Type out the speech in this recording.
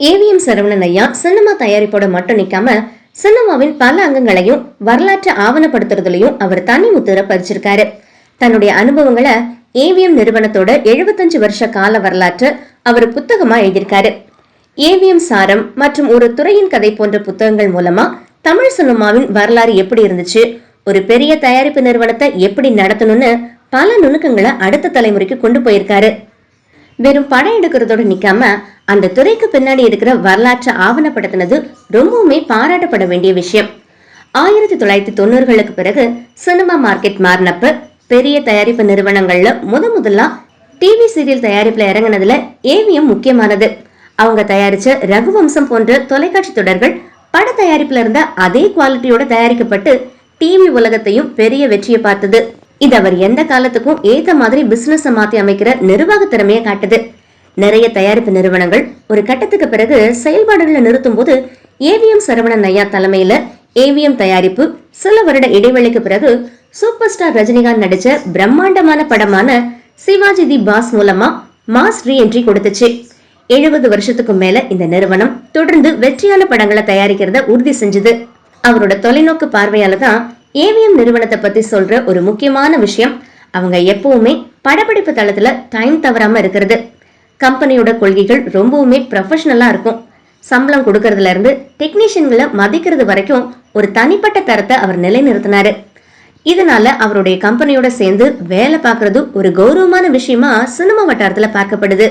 AVM Saravanan ஐயா cinema தயாரிப்போட மட்டும் நிக்காம சினிமாவின் பல அங்கங்களையும் வரலாற்றை ஆவணப்படுத்துறதுலயும் அவர் தனி முத்திர பறிச்சிருக்காரு தன்னுடைய அனுபவங்களை ஏவிஎம் நிறுவனத்தோட 75 வருஷ கால வரலாற்று அவர் புத்தகமா எழுதியிருக்காரு. ஏவிஎம் சாரம் மற்றும் ஒரு துறையின் கதை போன்ற புத்தகங்கள் மூலமா தமிழ் சினிமாவின் வரலாறு எப்படி இருந்துச்சு ஒரு பெரிய தயாரிப்பு நிறுவனத்தை எப்படி நடத்தணும்னு பல நுணுக்கங்களை அடுத்த தலைமுறைக்கு கொண்டு போயிருக்காரு. வெறும் படம் எடுக்கிறதோட நிக்காம அந்த துறைக்கு பின்னாடி இருக்கிற வரலாற்றை ஆவணப்படுத்தினது ரொம்பவுமே பாராட்டப்பட வேண்டிய விஷயம். ஆயிரத்தி தொள்ளாயிரத்தி தொண்ணூறுகளுக்கு பிறகு சினிமா மார்க்கெட் மாறினப்ப பெரிய தயாரிப்பு நிறுவனங்கள்ல முத முதலா டிவி சீரியல் தயாரிப்புல இறங்கினதுல ஏவிஎம் முக்கியமானது. அவங்க தயாரிச்ச ரகுவம்சம் போன்ற தொலைக்காட்சி தொடர்கள் பட தயாரிப்புல இருந்த அதே குவாலிட்டியோட தயாரிக்கப்பட்டு டிவி உலகத்தையும் பெரிய வெற்றியை பார்த்தது. இது அவர் எந்த காலத்துக்கும் ஏத்த மாதிரி பிசினஸ் மாத்தி அமைக்கிற நிர்வாக திறமையை காட்டுது. நிறைய தயாரிப்பு நிறுவனங்கள் ஒரு கட்டத்துக்கு பிறகு செயல்பாடுகளை நிறுத்தும் போது ஏவிஎம் சரவணன் ஐயா தலைமையில ஏவிஎம் தயாரிப்பு சில வருட இடைவெளிக்கு பிறகு சூப்பர் ஸ்டார் ரஜினிகாந்த் நடிச்ச பிரம்மாண்டமான படமான சிவாஜி தி பாஸ் மூலமா மாஸ் ரீஎன்ட்ரி கொடுத்துச்சு. எழுபது வருஷத்துக்கு மேல இந்த நிறுவனம் தொடர்ந்து வெற்றியான படங்களை தயாரிக்கிறத உறுதி செஞ்சது. அவரோட தொலைநோக்கு பார்வையால தான் ஏவிஎம் நிறுவனத்தை பத்தி சொல்ற ஒரு முக்கியமான விஷயம் அவங்க எப்பவுமே படப்பிடிப்பு தளத்துல டைம் தவறாம இருக்கிறது. கம்பெனியோட கொள்கைகள் ரொம்பவுமே ப்ரொஃபஷனலா இருக்கும். சம்பளம் கொடுக்கறதுல இருந்து டெக்னீஷியன்களை மதிக்கிறது வரைக்கும் ஒரு தனிப்பட்ட தரத்தை அவர் நிலைநிறுத்தினாரு. இதனால அவருடைய கம்பெனியோட சேர்ந்து வேலை பார்க்கறது ஒரு கௌரவமான விஷயமா சினிமா வட்டாரத்துல பார்க்கப்படுது.